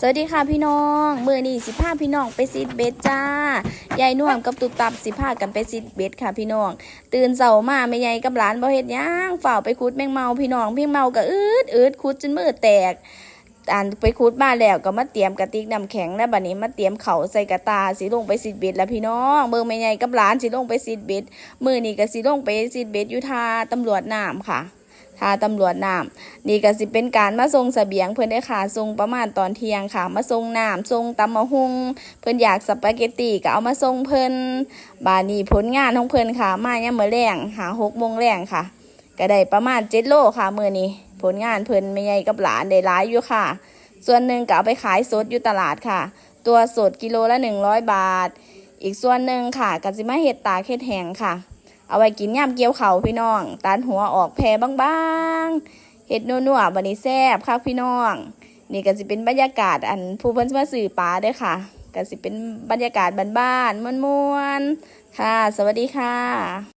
สวัสดีค่ะพี่น้องมือนี่สิพาพี่น้องไปซิดเบสจ้ายายน่วมกับตุบตับสิพากันไปซิดเบสค่ะพี่น้อง ตื่นเสามาไม่ใหญ่กับหลานบ่เฮ็ดย่างฝ่าไปคุดแมงเมาพี่น้องเพียงเมาก็อืดอืดคุดจนมือแตกอันไปคุดมาแล้วก็มาเตรียมกระติกน้ำแข็งแล้วบัดนี้มาเตรียมเขาใส่กระตาสิลงไปซิดเบสแล้วพี่น้องมือไม่ใหญ่กับหลานสิลงไปซิดเบสมือนี่ก็สิลงไปซิดเบสอยู่ท่าตำรวจน้ำค่ะ ทาตำรวจน้ำนี่ก็สิเป็นการมาส่งเสบียงเพิ่อนได้อค่ะส่งประมาณตอนเที่ยงค่ะ มาส่งน้ำส่งตำมะฮุงเพิ่อนอยากสปาเกตตีก็เอามาส่งเพิ่อนบานี้ผลงานของเพิ่อนค่ะ มาเนี่ยามมื้อแรงหาหกโมงแรงค่ะ ก็ได้ประมาณ7โลค่ะเมื้อนี้ ผลงานเพิ่อนไม่ใหญ่กับหลานได้หลายอยู่ค่ะ ส่วนหนึ่งก็เอาไปขายสดอยู่ตลาดค่ะ ตัวสดกิโลละ100บาท อีกส่วนหนึ่งค่ะก็สิมาเฮ็ดตาเฮ็ดแหงค่ะ เอาไว้กินย่ำเกี๊ยวเขาพี่น้อง ตันหัวออกแพรบางๆเฮ็ดนัวๆบันนี้แซ่บค่ะพี่น้อง นี่ก็สิเป็นบรรยากาศอันผู้เพิ่นมาสื่อปลาเด้อค่ะก็สิเป็นบรรยากาศบ้านๆม่วนๆค่ะ สวัสดีค่ะ